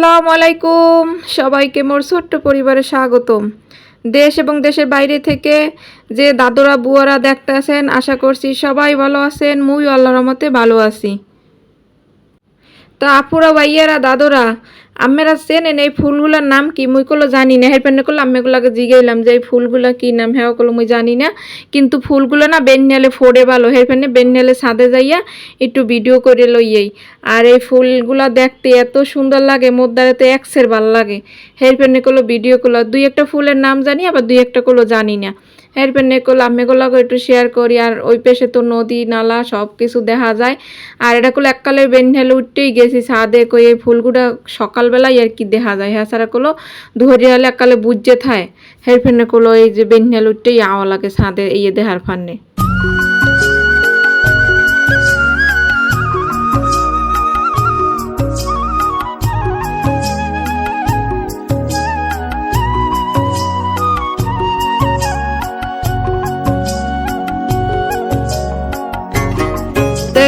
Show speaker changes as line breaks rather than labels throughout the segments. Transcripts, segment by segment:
আসসালামু আলাইকুম। সবাইকে মোর ছোট্ট পরিবারে স্বাগতম। দেশ এবং দেশের বাইরে থেকে যে দাদুরা, বুয়ারা দেখতে আছেন আশা করছি সবাই ভালো আছেন মুই আল্লাহর রহমতে ভালো আছি। তা আপুরা, ভাইয়ারা, দাদুরা আমেরা চেনেন এই ফুলগুলোর নাম কি? মুই কলো জানি না। হের পেনে করল আম্মেগুলাকে জিগাইলাম যে এই ফুলগুলা কি নাম? হ্যাঁ কলো মুই জানি না। কিন্তু ফুলগুলো না বেন্যালে ফোড়ে ভালো। হের পেনে বেন্যালে ছাদে যাইয়া একটু ভিডিও করে লইয়েই। আর এই ফুলগুলা দেখতে এত সুন্দর লাগে মোদ্দারে তো একসের ভালো লাগে। হের পেনে করল ভিডিও করল দুই একটা ফুলের নাম জানি, আবার দুই একটা করল জানি না। হের নেকল আমি আম্মেগুলাকে একটু শেয়ার করি, আর ওই পেশে তো নদী, নালা সব কিছু দেখা যায়। আর এটা কোলো এককালে বেনহেলে উঠতেই গেছি, ছাদে কই এই ফুলগুলা সকালবেলাই আর কি দেখা যায়। হ্যাঁ সারা করল ধরে হলে এককালে বুঝতে থায়। হের ফেনে করল এই যে বেন্যাল উঠতেই আওয়া লাগে ছাদে ইয়ে দেহার ফান্নে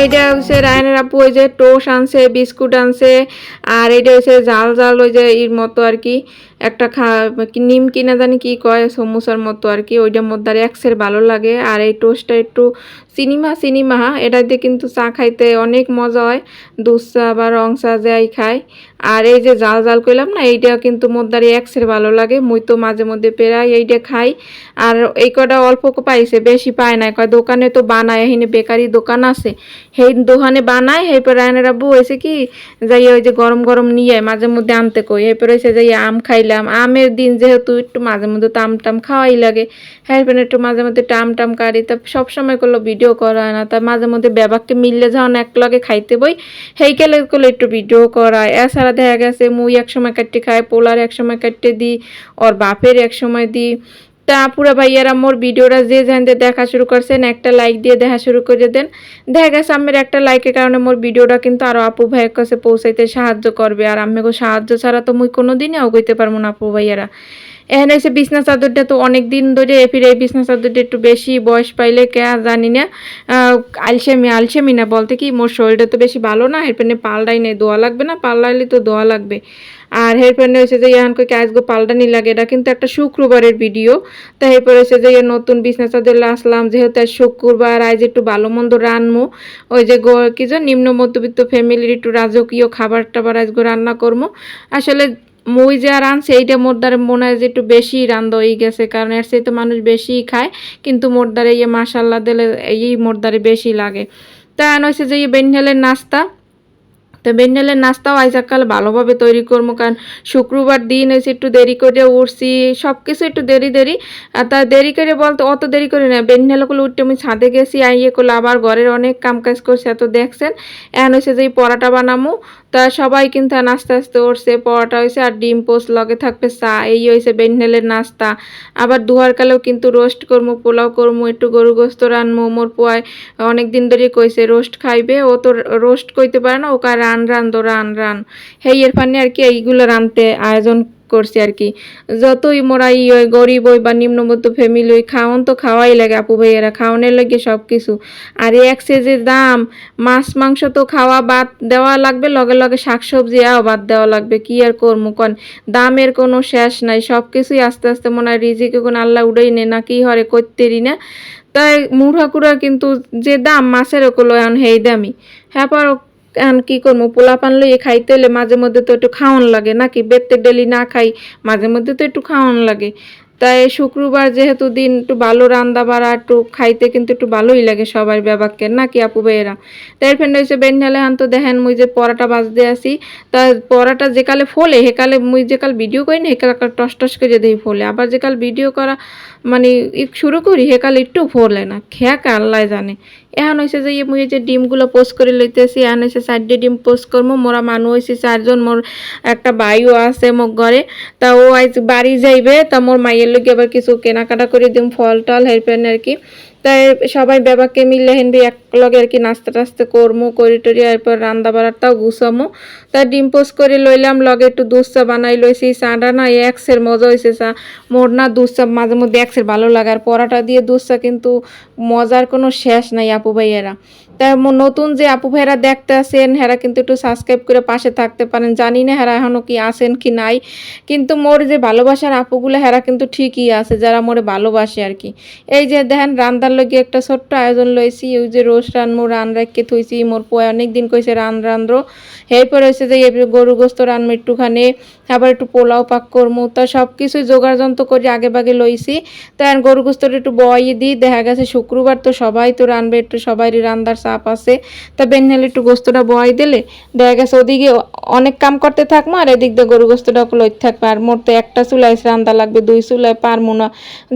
এইটা হচ্ছে রায়নের আপু, ওই যে টোস আনছে, বিস্কুট আনছে, আর এইটা হচ্ছে জাল জাল ওই যে এর মতো আর কি। একটা খা নিম কিনা জানি কি কয়, সমোসার মতো আর কি, ওইটার মধ্যে আর একসের ভালো লাগে। আর এই টোস্টটা একটু সিনিমা সিনিমা এটা দিয়ে কিন্তু চা খাইতে অনেক মজা হয়। দুধ চা বা রং চা যাই খায়। আর এই যে জাল জাল করলাম না এইটা কিন্তু মোদ্দারি একসের ভালো লাগে। মুই তো মাঝে মধ্যে পেরাই এইটা খাই। আর এই কটা অল্প পাইছে, বেশি পায় না কয় দোকানে তো বানায়, এখানে বেকারি দোকান আছে। সেই দোকানে বানায় সেই পরে রায়নের আব্বু হয়েছে কি যাই ওই যে গরম গরম নিয়ে মাঝে মধ্যে আনতে কই। এরপরে হয়েছে যাই আম খাইলাম আমের দিন যেহেতু একটু মাঝে মধ্যে তাম টাম খাওয়াই লাগে হ্যাঁ এরপরে একটু মাঝে মধ্যে টাম টাম কাটি তা সবসময় করল ভিডিও করা না। তা মাঝে মধ্যে ব্যাবাককে মিললে যখন এক লগে খাইতে বই, সেই কেলে করলে একটু ভিডিও করায়। এছাড়া দেখা গেছে, মুই এক সময় কাটতে খাই, পোলার এক সময় কাটতে দিই, ওর বাপের এক সময় দিই। তা পুরা ভাইয়ারা মোর ভিডিওটা যে জানতে দেখা শুরু করছেন, একটা লাইক দিয়ে দেখা শুরু করে দেন। দেখা গেছে আমের একটা লাইকের কারণে মোর ভিডিওটা কিন্তু আরও আপু ভাইয়ের কাছে পৌঁছাইতে সাহায্য করবে। আর আমি সাহায্য ছাড়া তো মুই কোনো দিনই অগইতে পারব না আপু ভাইয়ারা। এখানে এসে বিছনা চাদরটা তো অনেক দিন ধরে ফিরে এই বিছনা চাদরটা একটু বেশি বয়স পাইলে কে জানি না। আলসেমি আলসেমি না বলতে কি, মোর শরীরটা তো বেশি ভালো না এরপরে পাল্টাই নেই, দোয়া লাগবে না পাল্টাইলে তো দোয়া লাগবে। আর হেরপেনে হয়েছে যে ইয়ান কই আজকে পাল্টানি লাগে? এটা কিন্তু একটা শুক্রবারের ভিডিও। তো এরপরে হয়েছে যে নতুন বিছনা চাদর আসলাম, যেহেতু শুক্রবার, আজ একটু ভালো মন্দ রানমু ওই যে গো, কি যে নিম্ন মধ্যবিত্ত ফ্যামিলির একটু রাজকীয় খাবার টাবার আজকে রান্না করব আসলে মই যে আনছে, এইটা মোর দ্বারে মনে হয় যে একটু বেশি রান্ধ হয়ে গেছে, কারণ এর সেই তো মানুষ বেশি খায়, কিন্তু মোর দ্বারে ইয়ে মাসাল্লা দিলে এই মোর দ্বারে বেশি লাগে। তা হয়েছে যে ইয়ে বেনহেলের নাস্তা। তো বেন্ডেলের নাস্তাও আইসাকাল ভালোভাবে তৈরি করব কারণ শুক্রবার দিন হয়েছে একটু দেরি করে উঠছি সব কিছু একটু দেরি দেরি। আর তা দেরি করে বলতে অত দেরি করে না বেন্ডেলগুলো উঠতে আমি ছাদে গেছি, আইয়ে করলে আবার ঘরের অনেক কাম কাজ করছে, এত দেখছেন। এখন হয়েছে যে পরাটা বানামু তা সবাই কিন্তু নাস্তা আস্তে উঠছে, পরোটা হয়েছে আর ডিম পোস্ট লগে থাকবে চা, এই হয়েছে বেন্ডেলের নাস্তা। আবার দুহার কালেও কিন্তু রোস্ট করমু, পোলাও করমু, একটু গরু গোস্ত রানমু মোর পোয়ায় অনেক দিন ধরে কইছে রোস্ট খাইবে, ও তো রোস্ট কইতে পারে না, ওকে রান রান দো রান রান। হেই এর ফানে আর কি এইগুলো রানতে আয়োজন করছি আর কি। যতই মোরা ই ওই গরিব ওই বা নিম্নমধ্য ফ্যামিলি ওই খাওয়ান তো খাওয়াই লাগে আপু ভাইয়েরা খাওয়ানোর লাগে সব কিছু আর এক যে দাম, মাছ, মাংস তো খাওয়া বাদ দেওয়া লাগবে, লগে লগে শাকসবজি আও বাদ দেওয়া লাগবে, কি আর করব কন? দামের কোনো শেষ নাই সব কিছুই আস্তে আস্তে মনে হয় রিজিকে কোনো আল্লাহ উড়েই নে, না কি হরে করতেরি না। তাই মুড়াকুড়া কিন্তু যে দাম, মাছের ওগুলো এখন হেই দামি। হ্যাঁ পর এখন কি করব? পোলা পান লইয়ে খাইতে হলে মাঝে মধ্যে তো একটু খাওয়ান লাগে, নাকি বেতে ডেলি না খাই, মাঝে মধ্যে তো একটু খাওয়ান লাগে। তাই শুক্রবার যেহেতু দিন একটু ভালো রান্না বাড়া, একটু খাইতে কিন্তু একটু ভালোই লাগে সবার ব্যাপারকে নাকি আপু ভাইয়েরা? তাই ফ্রেন্ড হয়েছে বেনহালে হান তো দেখেন, মুই যে পরাটা বাজতে আসি, তা পরাটা যেকালে ফলে হেকালে মুই যেকাল ভিডিও করি না হেকাল টস টস করে দেই ফলে। আবার যেকাল ভিডিও করা মানে শুরু করি হেকাল একটু ফলে না খেয়াকে আল্লাহ জানে। এখন হয়েছে যে মুই যে ডিমগুলো পোস্ট করে লইতেছি এখন হয়েছে চারটে ডিম পোস্ট করব মোরা মানুষ হয়েছে চারজন, মোর একটা বাইও আছে মোর ঘরে। তা ও আজ বাড়ি যাইবে, তা মোর মাইয়ের লোক আবার কিছু কেনাকাটা করে দিম ফল টল হেরপেন আর কি। তাই সবাই বাবাকে মিলে হেনবি এক লগে আর কি নাস্তা টাস্তা করমো, করি টরি এরপর রান্না বাড়াটাও গুসামো তাই ডিম পোস করে লইলাম, লগে একটু দুধ চা বানাই লইছি। চাটা না একসের মজা হয়েছে চা। মোর না দুধ চা মাঝে মধ্যে একসের ভালো লাগে। আর পরাটা দিয়ে দুধ চা কিন্তু মজার কোনো শেষ নাই আপু ভাইয়েরা। তাই নতুন যে আপু ভাইরা দেখতে আসেন, হেরা কিন্তু একটু সাবস্ক্রাইব করে পাশে থাকতে পারেন। জানি না হেরা এখনও কি আসেন কি নাই, কিন্তু মোর যে ভালোবাসার আপুগুলো হেরা কিন্তু ঠিকই আছে, যারা মোরে ভালোবাসে আর কি। এই যে দেখেন, রান্দার লগে একটা ছোট্ট আয়োজন লইছি, ওই যে রোজ রানমু রান রাখকে থইছি, মোর পয় অনেক দিন কইছে রান রান্দ্র এরপর হয়েছে যে গরু গোস্ত রানমু একটুখানি আবার একটু পোলাও পাক করমু, তা সব কিছুই জোগাড় যন্ত্র করে আগে বাগে লইছি। তা এখন গরু গোস্তটা একটু বয়ে দিই, দেখা গেছে শুক্রবার তো সবাই তো রানবে একটু সবারই রান্দার চাপ আছে। তা বেনহেলে একটু গোস্তটা বয় দিলে, দেখা গেছে ওদিকে অনেক কাম করতে থাকব আর এদিক দিয়ে গরু গোস্তটা লইতে থাকবে। আর মোর তো একটা চুলাই রান্দা লাগবে, দুই চুলাই পারমু না।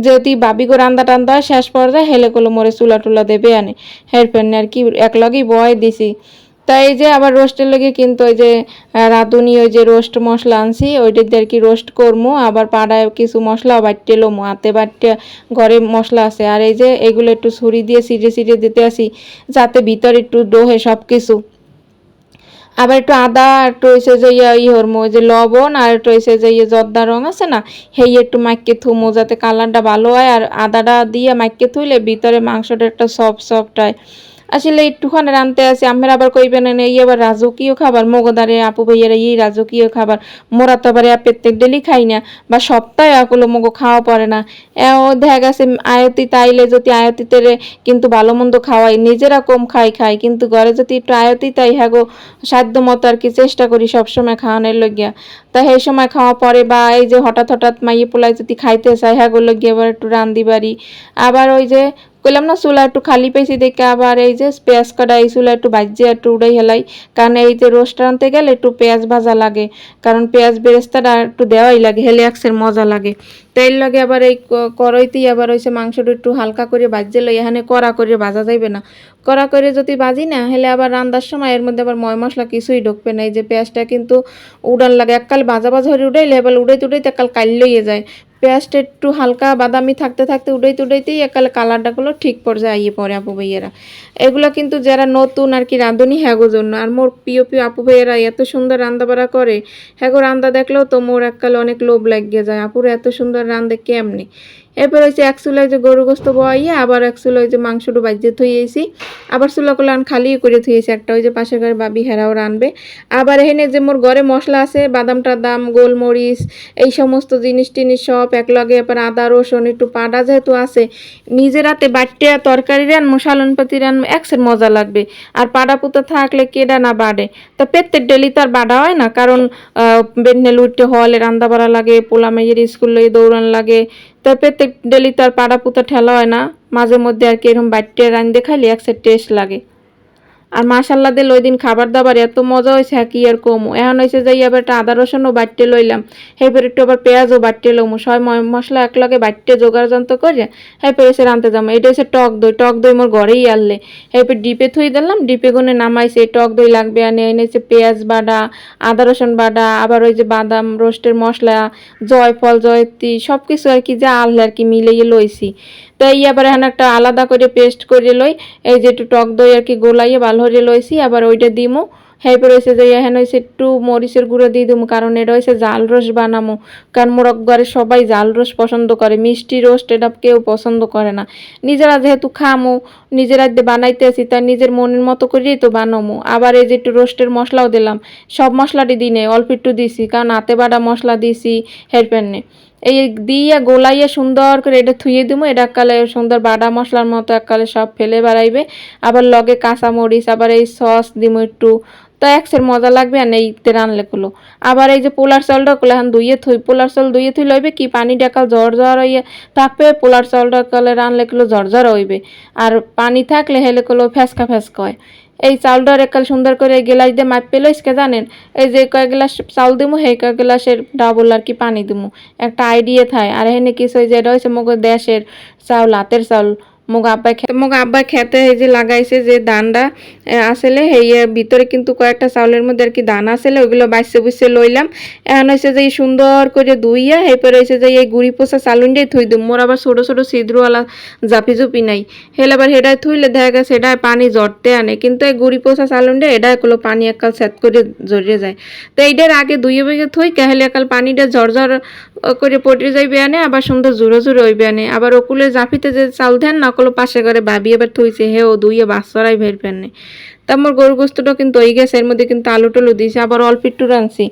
যদি ভাবি গো রান্দা টান্দা শেষ পর্যায়ে, হেলে কলো মোরে চুলা টুলা দেবে আনে। হের ফেন আর কি, একলগেই বয় দিছি। তাই এই যে আবার রোস্টের লেগে কিন্তু ওই যে রাঁধুনি ওই যে রোস্ট মশলা আনছি ওইটা দিয়ে আর কি রোস্ট করমু, আবার পাড়ায় কিছু মশলা বাটতে লমু, হাতে বাটতে ঘরে মশলা আছে। আর এই যে এগুলো একটু ছুরি দিয়ে সিটে সিটে দিতে আসি, যাতে ভিতরে একটু ডোহে সব কিছু আবার একটু আদা, একটু হয়েছে যে ইয়া হরমো যে লবণ আর একটু হয়েছে যে ইয়ে জর্দা রং আছে না সেই একটু মাইকে থুমো, যাতে কালারটা ভালো হয়। আর আদাটা দিয়ে মাইকে থুইলে ভিতরে মাংসটা একটা সফট সফট হয়। আসলে একটুখানি রানতে আসি আমরা আবার কইবেন না, এই আবার রাজকীয় খাবার? মগদারে আপু ভাইয়ারা, এই রাজকীয় খাবার। মোরা তো আবার প্রত্যেক ডেলি খাই না। বা সপ্তাহে আকুলো মগো খাওয়া পড়ে না। এও দেখা গেছে আয়তি তাইলে যদি আয়তিতে কিন্তু ভালো মন্দ খাওয়াই, নিজেরা কম খাই খাই। কিন্তু ঘরে যদি একটু আয়তি তাই হ্যাগো সাধ্য মতো আর কি চেষ্টা করি সবসময় খাওয়ানোর লইগিয়া। তা সেই সময় খাওয়া পরে বা এই যে হঠাৎ হঠাৎ মাইয়ে পোলাই যদি খাইতে চাই হ্যাগো লইগিয়া আবার একটু রান্দি বাড়ি। আবার ওই যে কইলাম না, চুলা একটু খালি পেয়েছি দেখে আবার এই যে পেঁয়াজ কাটা এই চুলা একটু বাজিয়ে একটু উড়াই হেলাই। কারণ এই যে রোস্ট রানতে গেলে একটু পেঁয়াজ ভাজা লাগে। কারণ পেঁয়াজ বেরেস্তাটা একটু দেওয়াই লাগে, হেলে একসের মজা লাগে। তেল লাগে আবার এই ক- কড়াইতেই আবার হয়েছে মাংসটা একটু হালকা করে বাজিয়ে লই, এখানে কড়া করে ভাজা যাইবে না। কড়া করে যদি বাজি না, হলে আবার রান্নার সময় এর মধ্যে আবার ময় মশলা কিছুই ঢুকবে না। এই যে পেঁয়াজটা কিন্তু উড়ান লাগে, এককাল ভাজা ভাজা হয়ে উড়াইলে এবার উড়াইতে উড়াইতে একাল কাল লইয়ে যায়। পেঁয়াজটা একটু হালকা বাদামি থাকতে থাকতে উড়াইতে উড়াইতেই একালে কালারটা গুলো ঠিক পর্যায়ে ইয়ে পরে আপু ভাইয়েরা। এগুলো কিন্তু যারা নতুন আর কি রাঁধুনি হ্যাগো জন্য। আর মোর প্রিয় প্রিয় আপু ভাইয়েরা এত সুন্দর রান্দাবাড়া করে, হ্যাগো রান্দা দেখলেও তো মোর এককালে অনেক লোভ লাগিয়ে যায়। আপুর এত সুন্দর রান্ধে কেমনি? এরপর হচ্ছে এক চুলায় যে গরু গোস্ত বয়াইয়ে আবার এক চুলায় যে মাংসটা বাজিয়ে থইয়েছি আবার চুলা করলে আন খালি করে থুয়েছি একটা ওই যে পাশের ঘরে বাবি হেরাও রানবে আবার এখানে যে মোর ঘরে মশলা আছে, বাদাম টাদাম গোলমরিচ, এই সমস্ত জিনিস টিনিস সব একলগে এবার আদা, রসুন, একটু পাডা যেহেতু আছে নিজের হাতে বাটতে তরকারি রান মশালন পাতি রান, একসের মজা লাগবে। আর পাড়া পুতা থাকলে কেডা না বাড়ে। তা পেত্তের ডেলি তার বাড়া হয় না, কারণ বেন্নেল উঠতে হলে রান্দা বাড়া লাগে, পোলা মেয়ের স্কুল দৌড়ান লাগে তা প্রত্যেক ডেলি তার পাড়া পুতা ঠেলা হয় না, মাঝে মধ্যে আর কি এরকম বাড়িতে রান দেখালে সাইড টেস্ট লাগে। আর মাশাল্লাহ দিল ওই দিন খাবার দাবার এত মজা হয়েছে হ্যাঁ কি আর কমো? এখন হয়েছে যাই আবার একটা আদা, রসুনও বাটতে লইলাম। এরপর একটু আবার পেঁয়াজও বাটতে লমু। সব মশলা একলগে বাটতে জোগাড় যন্ত্র করে এরপর এসে রানতে যাব। এটা হচ্ছে টক দই। টক দই মোর ঘরেই আনলে। এরপর ডিপে থুই দিলাম, ডিপে গুনে নামাইছে। টক দই লাগবে আর এনেছে পেঁয়াজ বাটা, আদা, রসুন বাটা, আবার ওই যে বাদাম রোস্টের মশলা, জয়ফল, জয়ত্রী সব কিছু আর কি যা আনলে আর কি মিলিয়ে লইছি। তাই আবার এখানে একটা আলাদা করে পেস্ট করে লই, এই যে একটু টক দই আর কি গোলাইয়ে ভালো করে লইছি, আবার ওইটা দিমু। হেরপর হয়েছে যে এখানে হয়েছে একটু মরিচের গুঁড়ো দিয়ে দিমু, কারণ এটা হয়েছে জাল রস বানামু। কারণ মোর ঘরে সবাই জাল রস পছন্দ করে, মিষ্টি রোস্ট এটা কেউ পছন্দ করে না। নিজেরা যেহেতু খামু, নিজেরা যে বানাইতে আছি, তাই নিজের মনের মতো করেই তো বানামু। আবার এই যে একটু রোস্টের মশলাও দিলাম, সব মশলাটি দিনে অল্প একটু দিছি, কারণ হাতে বাটা মশলা দিছি হেরপেনে এই দিয়ে গোলাইয়ে সুন্দর করে এটা থুয়ে দিব এটা কালে সুন্দর বাটা মশলার মতো এককালে সব ফেলে বেড়াইবে। আবার লগে কাঁচা মরিচ আবার এই সস দিব একটু। তো একসের মজা লাগবে আর এইতে রানলে কুলো। আবার এই যে পোলার চাউলটা কুলো, এখন ধুইয়ে থুই পোলার চাউল ধুইয়ে থুই লইবে কি? পানি ডাকাল জ্বর জ্বর হইয়ে থাকবে, পোলার চাউলটা কালে রানলে কুলো জ্বর জ্বর হইবে। আর পানি থাকলে হেলে কুলো ফেসকা ফেসকা হয়। এই চাউলটার একাল সুন্দর করে গ্লাস দিয়ে মাপ পেল ইসকে জানেন? এই যে কয়েক গ্লাস চাউল দিমু হে কয়েক গ্লাসের ডাবল আর কি পানি দিমু। একটা আইডিয়া থায়। আর এখানে কিছু যে এটা হয়েছে মগো দেশের চাউল, হাতের চাউল। মুগ আব্বা মুগ আব্বা খেতে এই যে লাগাইছে যে ধানটা এ, আসলে এই ভিতরে কিন্তু কয়েকটা চাউলের মধ্যে আর কি দান আসলে ওইগুলো বাইসে বুঝছে লইলাম। এখন হয়েছে যে সুন্দর করে ধুইয়া এরপরে হয়েছে যে এই গুড়ি পোষা চালুন দিয়ে থুই দিম। মোর আবার ছোট ছোট জাপি জুপি নাই। হেলে আবার হেডায় থুইলে দেখা গেছে সেটায় পানি জড়তে আনে। কিন্তু এই গুড়ি পোষা চালুনটা এটা এগুলো পানি একাল সেট করে জড়িয়ে যায়। তো এইটার আগে দুইয়ে বেগে থুই কাহলে একাল পানিটা ঝরঝর করে পটে যাইবে আনে আবার সুন্দর জোরে জোরে হইবে আনে। আবার ওকুলে জাফিতে যে চাল দেন না ওগুলো পাশে করে ভাবি এবার থুইছে হে ও দুইয়ে চড়াই ভের পেনে তা আমার গরু গোস্তটা কিন্তু ওই গেছে, এর মধ্যে কিন্তু আলু টলু দিয়েছে, আবার অল্প একটু রাঁধছি।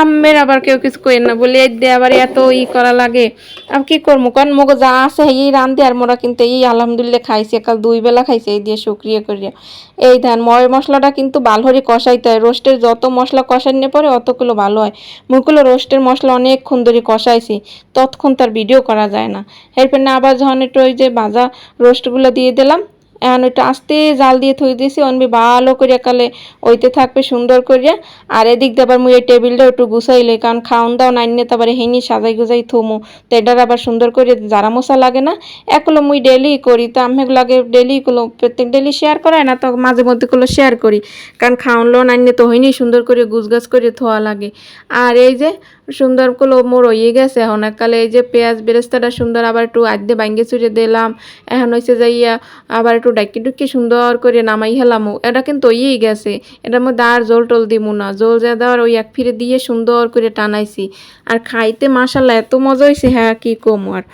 আমের আবার কেউ কিছু কই না, বলে, এই দিয়ে আবার এত ই করা লাগে। আর কি করব কারণ মগো যা আছে এই রান্ধে আর মোরা কিন্তু এই আলহামদুলিল্লাহ খাইছি কাল দুই বেলা খাইছি, এই দিয়ে শুক্রিয়া করিয়া। এই ধান, ময় মশলাটা কিন্তু ভালো করে কষাইতে হয়, রোস্টের যত মশলা কষাইনে পরে অতগুলো ভালো হয়। মুখগুলো রোস্টের মশলা অনেকক্ষণ ধরে কষাইছি, ততক্ষণ তার ভিডিও করা যায় না। এরপর না, আবার যখন একটু ওই যে ভাজা রোস্টগুলো দিয়ে দিলাম এখন একটু আস্তে জাল দিয়ে থই দিয়েছি অনবি ভালো করে কালে ওইতে থাকবে সুন্দর করিয়া আর এদিক দিয়ে আবার মুই এই টেবিলটা একটু গুছাই গুছাইলে কারণ খাওন দাও নাইনে তারপরে হেনি সাজাই গুজাই থুমু। তো এটার আবার সুন্দর করে জারা মশা লাগে না এগুলো মুই ডেলি করি, তো আমি লাগে ডেলি গুলো প্রত্যেক ডেলি শেয়ার করায় না, তো মাঝে মধ্যে গুলো শেয়ার করি। কারণ খাওয়ানলো নাইনে তো হইনি সুন্দর করে গুছগাছ করে থোয়া লাগে। আর এই যে সুন্দর করে মোর হয়ে গেছে। এখন এককালে এই যে পেঁয়াজ বেরেস্তাটা সুন্দর আবার একটু আদ্যে ভাঙ্গে চুড়ে দিলাম। এখন হয়েছে যাইয়া আবার একটু ডাকি ডুকি সুন্দর করে নামাই হেলামো। এটা কিন্তু হয়েই গেছে। এটার মধ্যে আর জল টল দিব না। জল যা দেওয়ার ওই এক ফিরে দিয়ে সুন্দর করে টানাইছি। আর খাইতে মাসাল্লাহ এত মজা হয়েছে হ্যাঁ কি কম আর।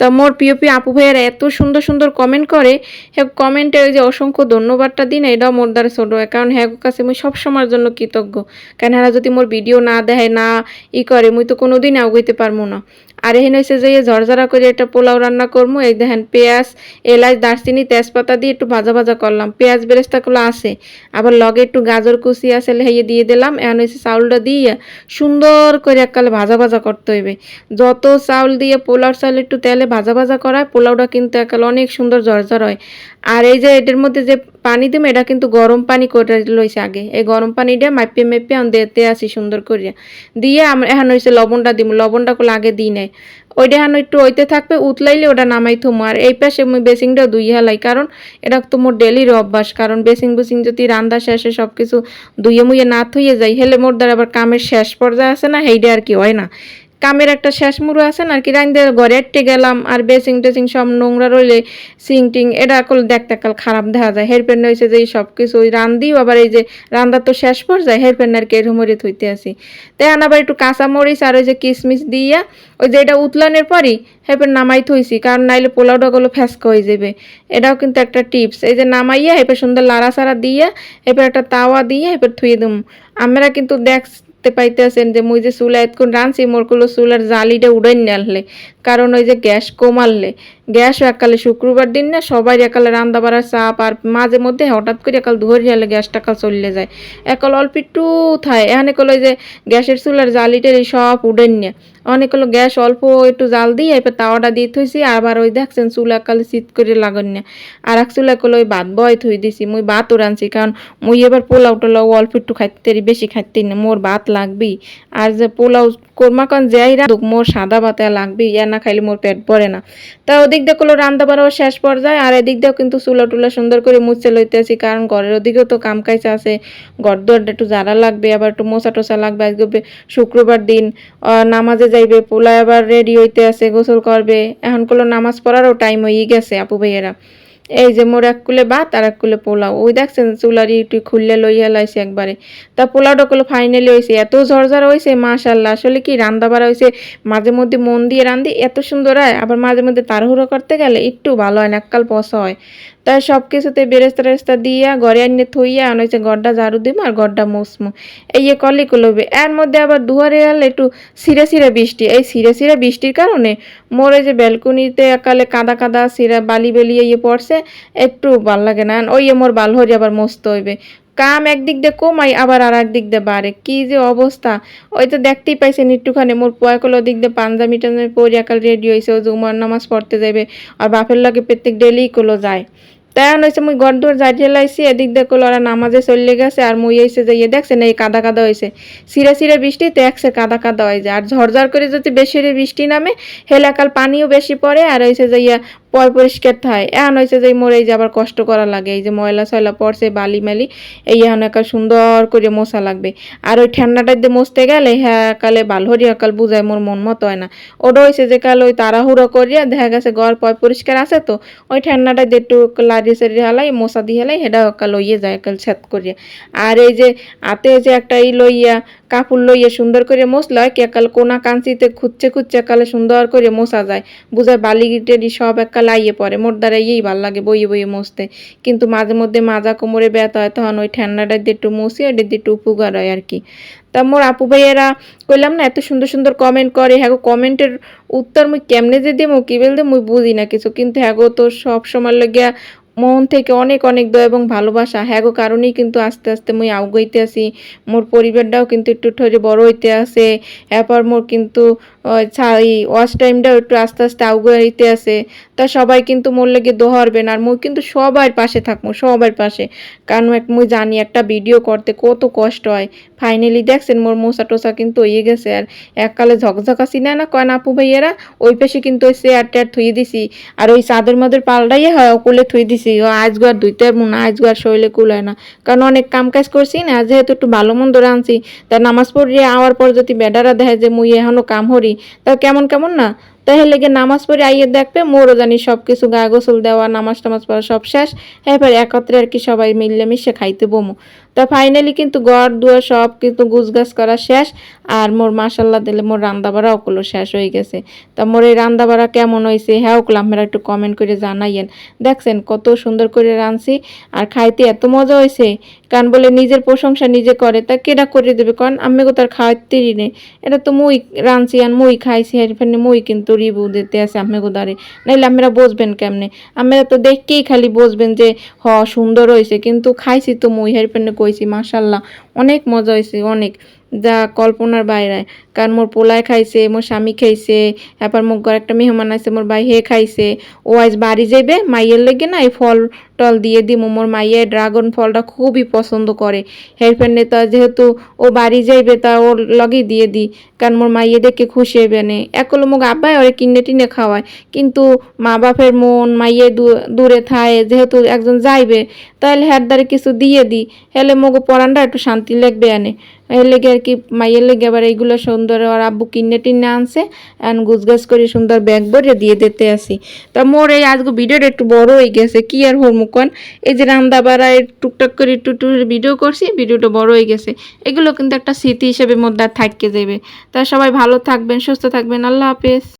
তা মোর প্রিয় প্রিয় আপু ভাইয়েরা এত সুন্দর সুন্দর কমেন্ট করে। হ্যাঁ কমেন্টে ওই যে অসংখ্য ধন্যবাদটা দিন, এটাও মোর দ্বারা ছোটো কারণ হ্যাঁ কাছে মুই সব সময়ের জন্য কৃতজ্ঞ। কেন হ্যাঁ যদি মোর ভিডিও না দেয় না ই করে, মুই তো কোনোদিন আগাইতে পারব না। আর এখানে হয়েছে যে ঝরঝরা করে একটা পোলাও রান্না করব এই দেখেন পেঁয়াজ, এলাচ, দারচিনি, তেজপাতা দিয়ে একটু ভাজা ভাজা করলাম। পেঁয়াজ বেরেস্তাগুলো আছে, আবার লগে একটু গাজর কুচি আছে হেয়ে দিয়ে দিলাম, এখন হয়েছে চাউলটা দিয়ে সুন্দর করে এককালে ভাজা ভাজা করতে হইবে। যত চাউল দিয়ে পোলাওর চাউল একটু তেলে ভাজা ভাজা করায়, পোলাওটা কিন্তু একাল অনেক সুন্দর ঝরঝর হয়। আর এই যে এটার মধ্যে যে পানি দিম, এটা কিন্তু গরম পানি করে লইছে আগে। এই গরম পানিটা মাপিয়ে মেপে আমি দিতে আসি সুন্দর করিয়া। দিয়ে আমরা এখন হয়েছে লবণটা দিব লবণটা করলে আগে দিই নাই। ওইটা এখন একটু ওইতে থাকবে, উতলাইলে ওটা নামাই থুমো। আর এই পাশে মুই বেসিংটাও দুই হেলাই, কারণ এটা তো মোর ডেলির অভ্যাস। কারণ বেসিং বুসিং যদি রান্না শেষে সব কিছু দুইয়ে মুইয়ে না থইয়ে যাই, হেলে মোর দ্বারা আবার কামের শেষ পর্যায়ে আছে না, সেইটা আর কি হয় না। কামের একটা শেষ মুড়ো আছে না, আর কি রাইন্দে ঘরে এটে গেলাম, আর বেসিং টেসিং সব নোংরা রইলে সিং টিং, এটা করলে দেখতে কাল খারাপ দেখা যায়। হেরপেন হয়েছে যে সব কিছু, ওই রান্দিও আবার এই যে রান্না তো শেষ পর্যায়ে হেরপেন আর কি এরকম মরে থইতে আসি। তাই আবার একটু কাঁচা মরিচ আর ওই যে কিশমিশ দিয়া, ওই যে এটা উতলানোর পরই হেরপেন নামাই থইছি, কারণ নাইলে পোলাওটা গুলো ফ্যাসকা হয়ে যাবে। এটাও কিন্তু একটা টিপস। এই যে নামাইয়া, এরপর সুন্দর লাড়া সারা দিয়ে, এরপর একটা তাওয়া দিয়ে, এরপর থুয়ে দিম। আমরা কিন্তু দেখ দেখতে পাইতেছেন যে মুই যে চুলা এতক্ষণ রাঁধছি মোর কোনো চুলার জালিটা উড়াই নেললে কারণ ওই যে গ্যাস কমাললে গ্যাসও একালে শুক্রবার দিন না সবাই একালে রান্না বাড়ার চাপ আর মাঝে মধ্যে হঠাৎ করে একাল ধরে গেলে গ্যাসটা কাল চলে যায়। একাল অল্প একটু থায়, এখানে কল যে গ্যাসের চুলার জালিটার সব উড়েন নিয়ে অনেক হলো গ্যাস অল্প একটু জাল দিয়ে এরপর তাওয়াটা দিয়ে থইছি, আবার ওই দেখছেন চুলা কালে শীত করে লাগান না। আর এক চুলা কলে ওই ভাত বয় থই দিছি, মুই ভাতও রাঁধছি, কারণ মুই এবার পোলাও টোলাও অল্প একটু খাইতে, বেশি খাইতে না, মোর ভাত লাগবেই। আর যে পোলাও কোরমা কান যাই রাঁধুক মোর সাদা ভাতে লাগবেই ইয়া না খাইলে মোর পেট ভরে না। তা ওদিক দিয়ে কলো রান্না বাড়াও শেষ পর্যায়ে, আর এদিক দিয়েও কিন্তু চুলা টুলা সুন্দর করে মুছে লইতে আছি, কারণ ঘরের ওদিকেও তো কাম কাইছে আছে ঘর দুয়ারটা একটু জারা লাগবে, আবার একটু মোছা টোসা লাগবে, আজকে শুক্রবার দিন নামাজে যাইবে পোলা আবার রেডি হইতে আছে, গোসল করবে, এখন কলো নামাজ পড়ারও টাইম হয়ে গেছে, আপু ভাইয়েরা। এই যে মোর এক কুলে ভাত, আর এক কুলে পোলাও। ওই দেখছেন, চুলারি একটু খুললে লইয়া লাইছে একবারে। তা পোলাওটা গুলো ফাইনালি হয়েছে এত ঝরঝর হয়েছে মাশাল্লাহ। আসলে কি, রান্দা বাড়া হয়েছে মাঝে মধ্যে মন দিয়ে রান্দি, এত সুন্দর হয়। আবার মাঝে মধ্যে তাড়াহুড়ো করতে গেলে একটু ভালো হয় না, এককাল পসা হয়। তাই সব কিছুতে বেরেস্তা টেরেস্তা দিয়া, ঘরে আনিয়ে থইয়া আন হয়েছে গড্ডা ঝাড়ু দিব আর গড্ডা মুসমু। এই ইয়ে কলি কুলবে, এর মধ্যে আবার দুয়ারে গেলে একটু সিরে সিরে বৃষ্টি। এই সিরে সিরে বৃষ্টির কারণে মোর এই যে ব্যালকনিতে একালে কাদা কাদা সিরা বালি বেলিয়ে ইয়ে পড়ছে, একটু ভালো লাগে না। ওই মোর বাল হরি আবার মস্ত হইবে। কাম একদিক দিয়ে কমাই, আবার আর একদিক দিয়ে বাড়ে। কি যে অবস্থা। ওই তো দেখতেই পাইছেন একটুখানি, মোর পয়াকল ওদিক দিয়ে পাঞ্জাবি টাঞ্জাবি পরে একাল রেডি হয়েছে ও যে উমার নামাজ পড়তে যাবে আর বাপের লাগে প্রত্যেক ডেলি কলো যায়। তাই হয়েছে মুই ঘর দুয়ার যাই ঠেলাইছি এদিক দিয়ে কলো ওরা নামাজে চলে গেছে, আর মুই এসে যে ইয়ে দেখছেন এই কাদা কাদা হয়েছে সিরে সিরে বৃষ্টিতে একসে কাদা কাদা হয়ে যায় আর ঝরঝর করে যদি বেশি বৃষ্টি নামে হেলাকাল পানিও বেশি পড়ে, আর হয়েছে যে ইয়া পয় পরিষ্কার থাকে এখন হয়েছে যে মোর এই যে আবার কষ্ট করা লাগে, এই যে ময়লা সয়লা পড়ছে, বালি মালি, এই এখন একাল সুন্দর করে মশা লাগবে। আর ওই ঠান্ডাটা দিয়ে মুছতে গেলে হ্যাঁ কালে ভালো হরিয়া কাল বুঝায় মোর মন মতো হয় না। ওটা হয়েছে যে কাল ওই তাড়াহুড়ো করিয়া দেখা গেছে ঘর পয় পরিষ্কার আছে তো, ওই ঠান্ডাটা দিয়ে একটু লাড়ি সারি হালাই, মশা দিয়ে হালাই সেটা কাল লইয়ে যায় কাল ছেদ করিয়া। আর এই যে হাতে যে একটা ই লইয়া কাপড় লইয়া সুন্দর করে মশলা কে কাল কোনা কাঞ্চিতে খুঁজছে খুঁজছে একালে সুন্দর করে মশা যায়। বুঝায় বালি টেডি সব একটা লাইয়ে পড়ে, মোর দ্বারা ইয়েই ভালো লাগে বইয়ে বইয়ে মসতে। কিন্তু মাঝে মধ্যে মাজা কোমরে ব্যথা হয়, তখন ওই ঠান্ডাটা দিয়ে একটু মশি ওটা দিয়ে একটু উপকার হয় আর কি। তা মোর আপু ভাইয়েরা কইলাম না, এত সুন্দর সুন্দর কমেন্ট করে হ্যাঁ কমেন্টের উত্তর মুই কেমনে যে দিমু, কি বলতে মুই বুঝি না কিছু। কিন্তু হ্যাঁ তো সব সময় লাগিয়া মন থেকে অনেক অনেক দয়া এবং ভালোবাসা। হ্যাঁ গো, কারণেই কিন্তু আস্তে আস্তে মুই আউগাইতে আসি। মোর পরিবারটাও কিন্তু একটু ঠরে বড় হইতে আসে। এরপর মোর কিন্তু ওয়াশ টাইমটাও একটু আস্তে আস্তে আউগাইতে আছে তা সবাই কিন্তু মোর লেগে দোহারবেন আর মুই কিন্তু সবার পাশে থাকব, সবার পাশে। কারণ এক মুই জানি একটা ভিডিও করতে কত কষ্ট হয়। ফাইনালি দেখছেন মোর মোসা টোসা কিন্তু হয়ে গেছে, আর এককালে ঝকঝকাছি না না কয় আপু ভাইয়েরা? ওই পাশে কিন্তু ওই চেয়ার টেয়ার থুয়ে দিছি, আর ওই চাদর মাদর পাল্টাইয়ে হয় কোলে থুয়ে দিছি, ও আজগো আর দুইতে পারব না, আজগো আর শরীরে কুলায় না। কারণ অনেক কাম কাজ করছি না যেহেতু একটু ভালো মন্দ রাঁধছি, তা নামাজ পড়িয়ে আওয়ার পর যদি বেডারা দেখে যে মুই এখনও কাম হরি তা কেমন কেমন না? তাহলে গিয়ে নামাজ পড়ে আইয়ে দেখবে মোরও জানি সব কিছু গা গোসল দেওয়া, নামাজ টামাজ পড়া সব শেষ। এবার একত্রে আর কি সবাই মিললে মিশে খাইতে বমু। তা ফাইনালি কিন্তু ঘর দুয়ার সব কিন্তু গুছগাছ করা শেষ। আর মোর মাসাল্লাহ দিলে মোর রান্না বাড়া ওগুলো শেষ হয়ে গেছে। তা মোর এই রান্না বাড়া কেমন হয়েছে হ্যাঁ ওগুলো আপনারা একটু কমেন্ট করে জানাইয়েন। দেখছেন কত সুন্দর করে রাঁধছি আর খাইতে এত মজা হয়েছে কারণ বলে নিজের প্রশংসা নিজে করে, তা কেডা করে দেবে? কারণ আমি তার খাওয়াতেই নেই। এটা তো মুই রাঁধছি আর মুই খাইছি আর ফেনে মুই কিন্তু রিভিউ দিতে আছে আমি গোদারে নাইলে আপনারা বসবেন কেমনে? আপনারা তো দেখকেই খালি বসবেন যে, হ সুন্দর হয়েছে কিন্তু খাইছি তো মুই হের ফেনে কইছি মাশাল্লাহ। অনেক মজা হয়েছে অনেক। যা কল্পনার বাইরে। কারণ মোর পোলায় খাইছে, মোর স্বামী খাইছে এরপর মোর ঘর একটা মেহমান আছে, মোর ভাই হে খাইছে। ও আজ বাড়ি যাইবে, মাইয়ের লেগে না এই ফল টল দিয়ে দিমু। মোর মাইয়ের ড্রাগন ফলটা খুবই পছন্দ করে। হের ফেনে তা যেহেতু ও বাড়ি যাইবে, তা ওর লগেই দিয়ে দিই কারণ মোর মাইয়ে দেখে খুশি হইবে নে। একলো মোক আব্বাই ওরে কিনে টিনে খাওয়ায়। কিন্তু মা বাপের মন, মাইয়ে দূরে থায়, যেহেতু একজন যাইবে তাহলে হ্যার দ্বারে কিছু দিয়ে দিই হেলে মগো পরানটা একটু শান্তি লাগবে আনে। এর লেগে আর কি মাইয়ের লেগে আবার এইগুলো সুন্দর আর আব্বু কিনে টিনে আনছে আর গুছগাছ করে সুন্দর ব্যাগ ভরে দিয়ে দিতে আসি। তা মোর এই আজকে ভিডিওটা একটু বড় হয়ে গেছে, কি আর হরমুকন এই যে রান্দা বাড়ায় টুকটাক করে একটু ভিডিও করছি, ভিডিওটা বড় হয়ে গেছে। এগুলো কিন্তু একটা স্মৃতি হিসেবে মধ্যে থাকতে যাবে তা সবাই ভালো থাকবেন, সুস্থ থাকবেন, আল্লাহ হাফেজ।